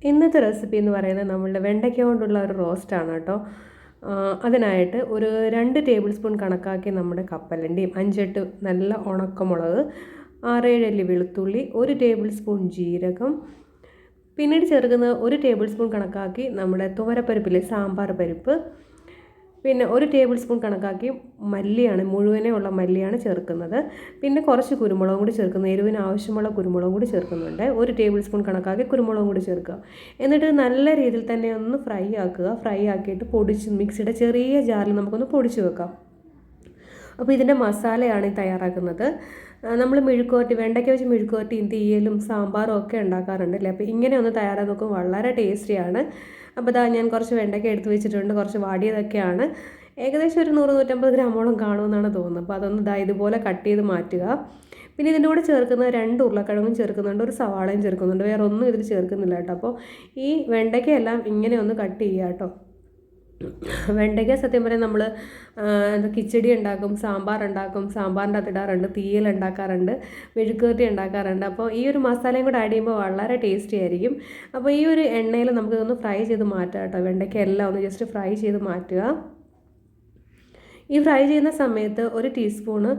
ഇന്നത്തെ റെസിപ്പി എന്ന് പറയുന്നത് നമ്മളുടെ വെണ്ടയ്ക്ക കൊണ്ടുള്ള ഒരു റോസ്റ്റാണ് കേട്ടോ. അതിനായിട്ട് ഒരു രണ്ട് ടേബിൾ സ്പൂൺ കണക്കാക്കി നമ്മുടെ കപ്പലണ്ടിയും അഞ്ചെട്ട് നല്ല ഉണക്കമുളക് ആറേഴല്ലി വെളുത്തുള്ളി ഒരു ടേബിൾ സ്പൂൺ ജീരകം പിന്നീട് ചേർക്കുന്ന ഒരു ടേബിൾ സ്പൂൺ കണക്കാക്കി നമ്മുടെ തുവരപ്പരിപ്പിലെ സാമ്പാർ പരിപ്പ് പിന്നെ ഒരു ടേബിൾ സ്പൂൺ കണക്കാക്കി മല്ലിയാണ് മുഴുവനേ ഉള്ള മല്ലിയാണ് ചേർക്കുന്നത്. പിന്നെ കുറച്ച് കുരുമുളകും കൂടി ചേർക്കുന്നു എരിവിന് ആവശ്യമുള്ള കുരുമുളകും കൂടി ചേർക്കുന്നുണ്ട്. ഒരു ടേബിൾ സ്പൂൺ കണക്കാക്കി കുരുമുളകും കൂടി ചേർക്കുക. എന്നിട്ട് നല്ല രീതിയിൽ തന്നെ ഒന്ന് ഫ്രൈ ആക്കുക. ഫ്രൈ ആക്കിയിട്ട് പൊടിച്ച് മിക്സിയുടെ ചെറിയ ജാറിൽ നമുക്കൊന്ന് പൊടിച്ച് വെക്കാം. അപ്പോൾ ഇതിന്റെ മസാലയാണ് തയ്യാറാക്കുന്നത്. നമ്മൾ മെഴുക്കുവരട്ടി വെണ്ടയ്ക്ക വെച്ച് മെഴുക്കുവരട്ടിയും തീയലും സാമ്പാറും ഒക്കെ ഉണ്ടാക്കാറുണ്ട് അല്ലേ? അപ്പോൾ ഇങ്ങനെ ഒന്ന് തയ്യാറാക്കി നോക്കും വളരെ ടേസ്റ്റിയാണ്. അപ്പോൾ ഇതാ ഞാൻ കുറച്ച് വെണ്ടയ്ക്ക എടുത്ത് വെച്ചിട്ടുണ്ട് കുറച്ച് വാടിയതൊക്കെയാണ്. ഏകദേശം ഒരു നൂറ് നൂറ്റമ്പത് ഗ്രാമോളം കാണുമെന്നാണ് തോന്നുന്നത്. അപ്പോൾ അതൊന്ന് ഇതാ ഇതുപോലെ കട്ട് ചെയ്ത് മാറ്റുക. പിന്നെ ഇതിന്റെ കൂടെ ചേർക്കുന്ന രണ്ട് ഉരുളക്കിഴങ്ങും ചേർക്കുന്നുണ്ട് ഒരു സവാളയും ചേർക്കുന്നുണ്ട്. വേറെ ഒന്നും ഇതിൽ ചേർക്കുന്നില്ല കേട്ടോ. അപ്പോൾ ഈ വെണ്ടയ്ക്കയെല്ലാം ഇങ്ങനെ ഒന്ന് കട്ട് ചെയ്യുക കേട്ടോ. വെണ്ടയ്ക്ക സത്യം പറയാൻ നമ്മൾ എന്താ കിച്ചടി ഉണ്ടാക്കും സാമ്പാർ ഉണ്ടാക്കും സാമ്പാറിന്റെ അകത്ത് ഇടാറുണ്ട് തീയൽ ഉണ്ടാക്കാറുണ്ട് മെഴുക്കുവരട്ടി ഉണ്ടാക്കാറുണ്ട്. അപ്പോൾ ഈ ഒരു മസാലയും കൂടെ ആഡ് ചെയ്യുമ്പോൾ വളരെ ടേസ്റ്റി ആയിരിക്കും. അപ്പോൾ ഈ ഒരു എണ്ണയിൽ നമുക്കിതൊന്ന് ഫ്രൈ ചെയ്ത് മാറ്റാം കേട്ടോ. വെണ്ടയ്ക്ക എല്ലാം ഒന്ന് ജസ്റ്റ് ഫ്രൈ ചെയ്ത് മാറ്റുക. ഈ ഫ്രൈ ചെയ്യുന്ന സമയത്ത് ഒരു ടീസ്പൂണ്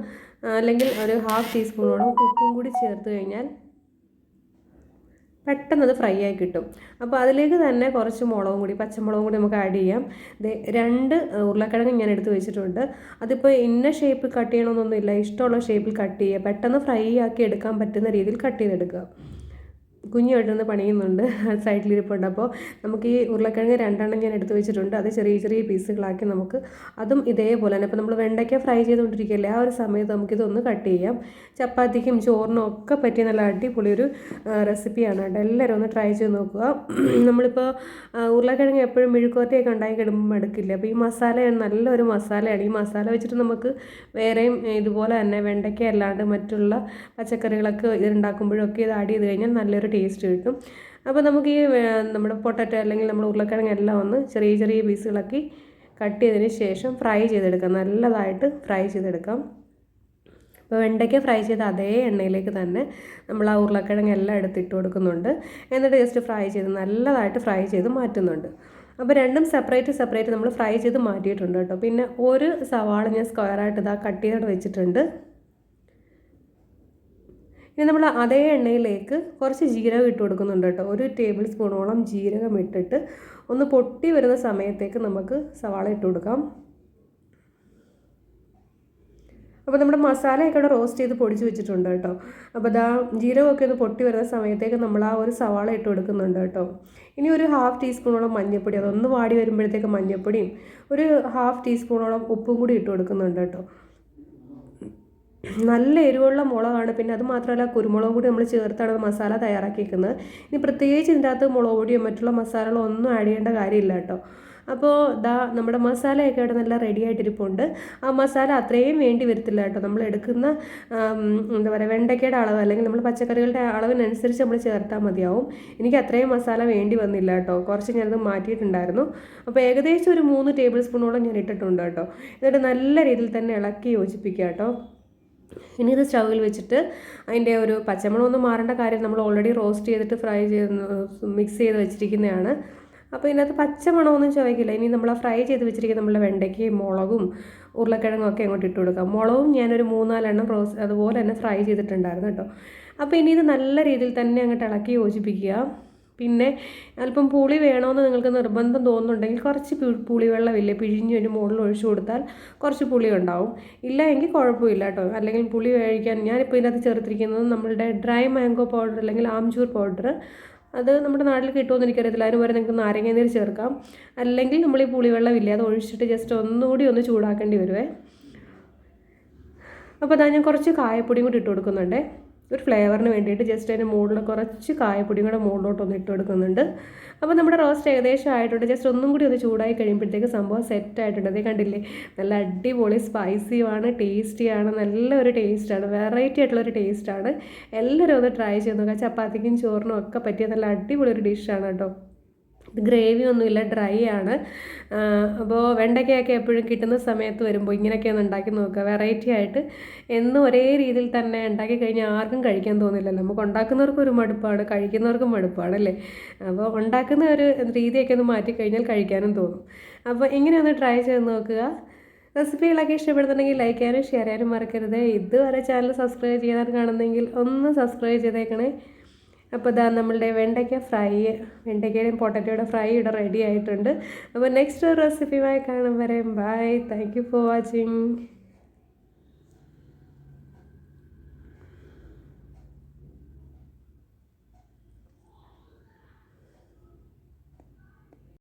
അല്ലെങ്കിൽ ഒരു ഹാഫ് ടീസ്പൂണോളം ഉപ്പും കൂടി ചേർത്ത് കഴിഞ്ഞാൽ പെട്ടെന്ന് അത് ഫ്രൈ ആയി കിട്ടും. അപ്പോൾ അതിലേക്ക് തന്നെ കുറച്ച് മുളകും കൂടി പച്ചമുളകും കൂടി നമുക്ക് ആഡ് ചെയ്യാം. രണ്ട് ഉരുളക്കിഴങ്ങ് ഞാൻ എടുത്ത് വെച്ചിട്ടുണ്ട്. അതിപ്പോൾ ഇന്ന ഷേപ്പിൽ കട്ട് ചെയ്യണമെന്നൊന്നുമില്ല ഇഷ്ടമുള്ള ഷേപ്പിൽ കട്ട് ചെയ്യുക. പെട്ടെന്ന് ഫ്രൈ ആക്കി എടുക്കാൻ പറ്റുന്ന രീതിയിൽ കട്ട് ചെയ്തെടുക്കുക. കുഞ്ഞുമായിട്ടൊന്ന് പണിയുന്നുണ്ട്. സൈഡിലിരിപ്പുണ്ട്. അപ്പോൾ നമുക്ക് ഈ ഉരുളക്കിഴങ്ങ് രണ്ടെണ്ണം ഞാൻ എടുത്തു വെച്ചിട്ടുണ്ട്. അത് ചെറിയ ചെറിയ പീസുകളാക്കി നമുക്ക് അതും ഇതേപോലെ തന്നെ. അപ്പോൾ നമ്മൾ വെണ്ടയ്ക്ക ഫ്രൈ ചെയ്തുകൊണ്ടിരിക്കുകയല്ലേ ആ ഒരു സമയത്ത് നമുക്കിതൊന്ന് കട്ട് ചെയ്യാം. ചപ്പാത്തിക്കും ചോറിനും ഒക്കെ പറ്റിയ നല്ല അടിപൊളി ഒരു റെസിപ്പിയാണ് കേട്ടോ. എല്ലാവരും ഒന്ന് ട്രൈ ചെയ്ത് നോക്കുക. നമ്മളിപ്പോൾ ഉരുളക്കിഴങ്ങ് എപ്പോഴും മെഴുക്കുവരട്ടിയൊക്കെ ഉണ്ടാക്കി കിടുമ്പോൾ എടുക്കില്ല അപ്പോൾ ഈ മസാലയാണ് നല്ലൊരു മസാലയാണ്. ഈ മസാല വെച്ചിട്ട് നമുക്ക് വേറെയും ഇതുപോലെ തന്നെ വെണ്ടയ്ക്ക അല്ലാണ്ട് മറ്റുള്ള പച്ചക്കറികളൊക്കെ ഇതുണ്ടാക്കുമ്പോഴൊക്കെ ഇത് ആഡ് ചെയ്ത് കഴിഞ്ഞാൽ നല്ലൊരു ടേസ്റ്റ് കിട്ടും. അപ്പോൾ നമുക്ക് ഈ നമ്മുടെ പൊട്ടറ്റോ അല്ലെങ്കിൽ നമ്മുടെ ഉരുളക്കിഴങ്ങ് എല്ലാം ഒന്ന് ചെറിയ ചെറിയ പീസുകളാക്കി കട്ട് ചെയ്തതിന് ശേഷം ഫ്രൈ ചെയ്തെടുക്കാം. നല്ലതായിട്ട് ഫ്രൈ ചെയ്തെടുക്കാം. അപ്പോൾ വെണ്ടയ്ക്ക ഫ്രൈ ചെയ്ത അതേ എണ്ണയിലേക്ക് തന്നെ നമ്മൾ ആ ഉരുളക്കിഴങ്ങ് എല്ലാം എടുത്തിട്ട് കൊടുക്കുന്നുണ്ട്. എന്നിട്ട് ജസ്റ്റ് ഫ്രൈ ചെയ്ത് നല്ലതായിട്ട് ഫ്രൈ ചെയ്ത് മാറ്റുന്നുണ്ട്. അപ്പോൾ രണ്ടും സെപ്പറേറ്റ് സെപ്പറേറ്റ് നമ്മൾ ഫ്രൈ ചെയ്ത് മാറ്റിയിട്ടുണ്ട് കേട്ടോ. പിന്നെ ഒരു സവാള ഞാൻ സ്ക്വയറായിട്ട് ഇതാ കട്ട് ചെയ്തിട്ട് വെച്ചിട്ടുണ്ട്. ഇനി നമ്മൾ അതേ എണ്ണയിലേക്ക് കുറച്ച് ജീരകം ഇട്ട് കൊടുക്കുന്നുണ്ട് കേട്ടോ. ഒരു ടേബിൾ സ്പൂണോളം ജീരകം ഇട്ടിട്ട് ഒന്ന് പൊട്ടി വരുന്ന സമയത്തേക്ക് നമുക്ക് സവാള ഇട്ട് കൊടുക്കാം. അപ്പോൾ നമ്മുടെ മസാലയൊക്കെ ഇവിടെ റോസ്റ്റ് ചെയ്ത് പൊടിച്ച് വെച്ചിട്ടുണ്ട് കേട്ടോ. അപ്പോൾ ഇതാ ജീരകമൊക്കെ ഒന്ന് പൊട്ടി വരുന്ന സമയത്തേക്ക് നമ്മൾ ആ ഒരു സവാള ഇട്ട് കൊടുക്കുന്നുണ്ട് കേട്ടോ. ഇനി ഒരു ഹാഫ് ടീസ്പൂണോളം മഞ്ഞൾപ്പൊടി അതൊന്ന് വാടി വരുമ്പോഴത്തേക്ക് മഞ്ഞൾപ്പൊടിയും ഒരു ഹാഫ് ടീസ്പൂണോളം ഉപ്പും കൂടി ഇട്ട് കൊടുക്കുന്നുണ്ട് കേട്ടോ. നല്ല എരിവുള്ള മുളകാണ്. പിന്നെ അത് മാത്രമല്ല കുരുമുളകും കൂടി നമ്മൾ ചേർത്താണ് മസാല തയ്യാറാക്കിയിരിക്കുന്നത് ഇനി പ്രത്യേകിച്ച് ഇതിന്റെ അകത്ത് മുളക് പൊടിയോ മറ്റുള്ള മസാലകളോ ഒന്നും ആഡ് ചെയ്യേണ്ട കാര്യമില്ല കേട്ടോ. അപ്പോൾ ദാ നമ്മുടെ മസാലയൊക്കെ ഇവിടെ നല്ല റെഡി ആയിട്ടിരിപ്പുണ്ട്. ആ മസാല അത്രയും വേണ്ടി വരത്തില്ല കേട്ടോ. നമ്മൾ എടുക്കുന്ന എന്താ പറയുക വെണ്ടയ്ക്കയുടെ അളവ് അല്ലെങ്കിൽ നമ്മൾ പച്ചക്കറികളുടെ അളവിനനുസരിച്ച് നമ്മൾ ചേർത്താൽ മതിയാവും. എനിക്ക് അത്രയും മസാല വേണ്ടി വന്നില്ല കേട്ടോ. കുറച്ച് ഞാനത് മാറ്റിയിട്ടുണ്ടായിരുന്നു. അപ്പോൾ ഏകദേശം ഒരു മൂന്ന് ടേബിൾ സ്പൂണോളം ഞാൻ ഇട്ടിട്ടുണ്ട് കേട്ടോ. എന്നിട്ട് നല്ല രീതിയിൽ തന്നെ ഇളക്കി യോജിപ്പിക്കുക കേട്ടോ. ഇനി ഇത് സ്റ്റൗവിൽ വെച്ചിട്ട് അതിന്റെ ഒരു പച്ചമുളകൊന്നും മാറേണ്ട കാര്യം നമ്മൾ ഓൾറെഡി റോസ്റ്റ് ചെയ്തിട്ട് ഫ്രൈ ചെയ്ത് മിക്സ് ചെയ്ത് വെച്ചിരിക്കുന്നതാണ്. അപ്പോൾ ഇതിനകത്ത് പച്ചമണമൊന്നും ചോദിക്കില്ല ഇനി നമ്മൾ ഫ്രൈ ചെയ്ത് വെച്ചിരിക്കുന്ന നമ്മളെ വെണ്ടയ്ക്കയും മുളകും ഉരുളക്കിഴങ്ങും ഒക്കെ അങ്ങോട്ട് ഇട്ട് കൊടുക്കാം. മുളകും ഞാനൊരു മൂന്നാലെണ്ണം റോസ് അതുപോലെ തന്നെ ഫ്രൈ ചെയ്തിട്ടുണ്ടായിരുന്നു കേട്ടോ. അപ്പോൾ ഇനി ഇത് നല്ല രീതിയിൽ തന്നെ അങ്ങോട്ട് ഇളക്കി യോജിപ്പിക്കുക. പിന്നെ അല്പം പുളി വേണമെന്ന് നിങ്ങൾക്ക് നിർബന്ധം തോന്നുന്നുണ്ടെങ്കിൽ കുറച്ച് പുളിവെള്ളമില്ലേ പിഴിഞ്ഞ് ഒരു മുകളിൽ ഒഴിച്ചു കൊടുത്താൽ കുറച്ച് പുളി ഉണ്ടാവും ഇല്ല എങ്കിൽ കുഴപ്പമില്ല കേട്ടോ. അല്ലെങ്കിൽ പുളി കഴിക്കാൻ ഞാനിപ്പോൾ ഇതിനകത്ത് ചേർത്തിരിക്കുന്നത് നമ്മളുടെ ഡ്രൈ മാംഗോ പൗഡർ അല്ലെങ്കിൽ ആംചൂർ പൗഡർ. അത് നമ്മുടെ നാട്ടിൽ കിട്ടുമെന്ന് എനിക്കറിയത്തില്ല. അതിന് പകരം നിങ്ങൾക്ക് നാരങ്ങ നീര് ചേർക്കാം. അല്ലെങ്കിൽ നമ്മൾ ഈ പുളിവെള്ളമില്ലേ അത് ഒഴിച്ചിട്ട് ജസ്റ്റ് ഒന്നുകൂടി ഒന്ന് ചൂടാക്കേണ്ടി വരുവേ. അപ്പോൾ അതാ ഞാൻ കുറച്ച് കായപ്പൊടിയും കൂടി ഇട്ട് കൊടുക്കുന്നുണ്ടേ. ഒരു ഫ്ലേവറിന് വേണ്ടിയിട്ട് ജസ്റ്റ് അതിന്റെ മുകളിൽ കുറച്ച് കായപ്പൊടിയും കൂടെ മുകളിലോട്ടൊന്ന് ഇട്ട് കൊടുക്കുന്നുണ്ട്. അപ്പോൾ നമ്മുടെ റോസ്റ്റ് ഏകദേശം ആയിട്ടുണ്ട്. ജസ്റ്റ് ഒന്നും കൂടി ഒന്ന് ചൂടായി കഴിയുമ്പോഴത്തേക്ക് സംഭവം സെറ്റ് ആയിട്ടുണ്ട്. അതേ കണ്ടില്ലേ? നല്ല അടിപൊളി സ്പൈസിയുമാണ് ടേസ്റ്റിയാണ് നല്ലൊരു ടേസ്റ്റാണ് വെറൈറ്റി ആയിട്ടുള്ളൊരു ടേസ്റ്റാണ് എല്ലാവരും ഒന്ന് ട്രൈ ചെയ്ത് നോക്കുക ചപ്പാത്തിക്കും ചോറിനും ഒക്കെ പറ്റിയ നല്ല അടിപൊളി ഒരു ഡിഷാണ് കേട്ടോ. ഗ്രേവി ഒന്നുമില്ല ഡ്രൈ ആണ്. അപ്പോൾ വെണ്ടയ്ക്കയൊക്കെ എപ്പോഴും കിട്ടുന്ന സമയത്ത് വരുമ്പോൾ ഇങ്ങനെയൊക്കെ ഒന്ന് ഉണ്ടാക്കി നോക്കുക. വെറൈറ്റി ആയിട്ട് എന്നും ഒരേ രീതിയിൽ തന്നെ ഉണ്ടാക്കി കഴിഞ്ഞാൽ ആർക്കും കഴിക്കാൻ തോന്നില്ലല്ലോ. നമുക്ക് ഉണ്ടാക്കുന്നവർക്കും ഒരു മടുപ്പാണ് കഴിക്കുന്നവർക്കും മടുപ്പാണ് അല്ലേ? അപ്പോൾ ഉണ്ടാക്കുന്ന ഒരു രീതിയൊക്കെ ഒന്ന് മാറ്റി കഴിഞ്ഞാൽ കഴിക്കാനും തോന്നും. അപ്പോൾ ഇങ്ങനെ ഒന്ന് ട്രൈ ചെയ്ത് നോക്കുക. റെസിപ്പികളൊക്കെ ഇഷ്ടപ്പെടുന്നുണ്ടെങ്കിൽ ലൈക്ക് ചെയ്യാനും ഷെയർ ചെയ്യാനും മറക്കരുത്. ഇതുവരെ ചാനൽ സബ്സ്ക്രൈബ് ചെയ്യാൻ കാണുന്നെങ്കിൽ ഒന്ന് സബ്സ്ക്രൈബ് ചെയ്തേക്കണേ. അപ്പോൾ ഇതാ നമ്മളുടെ വെണ്ടയ്ക്ക ഫ്രൈ വെണ്ടയ്ക്കയുടെയും പൊട്ടറ്റോയുടെ ഫ്രൈ ഇവിടെ റെഡി ആയിട്ടുണ്ട്. അപ്പോൾ നെക്സ്റ്റ് റെസിപ്പിയുമായി കാണും വരെ. Bye thank you for watching